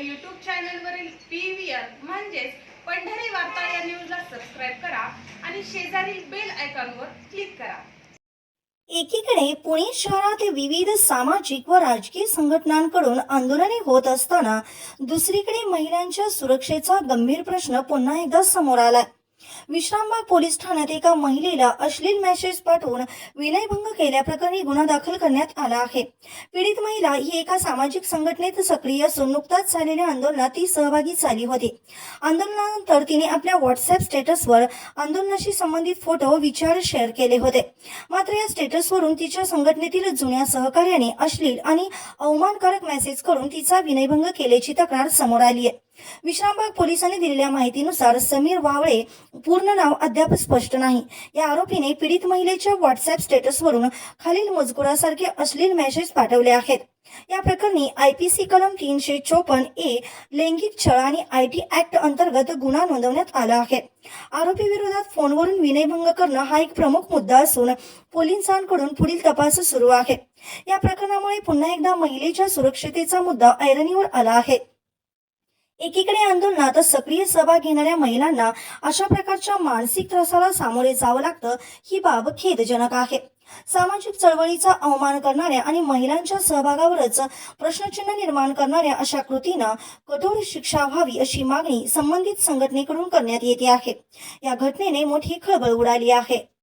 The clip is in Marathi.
आमच्या यूट्यूब चॅनलवरील पी व्ही आर म्हणजेच पंढरी वार्ता या न्यूजला सबस्क्राईब करा आणि शेजारील बेल आयकॉनवर क्लिक करा. एकीकडे पुणे शहरात विविध सामाजिक व राजकीय संघटनांकडून आंदोलने होत असताना दुसरीकडे महिलांच्या सुरक्षेचा गंभीर प्रश्न पुन्हा एकदा समोर आला विश्रामबाग पोलीस ठाण्यात एका महिलेला अश्लील मेसेज पाठवून विनयभंग केल्याप्रकरणी गुन्हा दाखल करण्यात आला आहे. पीडित महिला ही एका सामाजिक संघटनेत सक्रिय असून नुकताच झालेल्या आंदोलनात ती सहभागी झाली होती. आंदोलनानंतर तिने आपल्या व्हॉट्सअप स्टेटसवर आंदोलनाशी संबंधित फोटो विचार शेअर केले होते. मात्र या स्टेटसवरून तिच्या संघटनेतील जुन्या सहकार्याने अश्लील आणि अवमानकारक मेसेज करून तिचा विनयभंग केल्याची तक्रार समोर आली आहे. विश्रामबाग पोलिसांनी दिलेल्या माहितीनुसार समीर वावळे पूर्ण नाव अद्याप स्पष्ट नाही. या आरोपीने पीडित महिलेच्या व्हॉट्सअप स्टेटसवरून खालील मजकुरासारखे अश्लील मेसेज पाठवले आहेत. या प्रकरणी आय पी सी कलम तीनशे चोपन्न ए लैंगिक छळ आणि आय टी ऍक्ट अंतर्गत गुन्हा नोंदवण्यात आला आहे. आरोपी विरोधात फोनवरून विनयभंग करणं हा एक प्रमुख मुद्दा असून पोलिसांकडून पुढील तपास सुरू आहे. या प्रकरणामुळे पुन्हा एकदा महिलेच्या सुरक्षतेचा मुद्दा ऐरणीवर आला आहे. एकीकडे आंदोलनात सक्रिय सहभाग घेणाऱ्या महिलांना अशा प्रकारच्या मानसिक त्रासाला सामोरे जावं लागतं ही बाब खेदजनक आहे. सामाजिक चळवळीचा अवमान करणाऱ्या आणि महिलांच्या सहभागावरच प्रश्नचिन्ह निर्माण करणाऱ्या अशा कृतींना कठोर शिक्षा व्हावी अशी मागणी संबंधित संघटनेकडून करण्यात येते आहे. या घटनेने मोठी खळबळ उडाली आहे.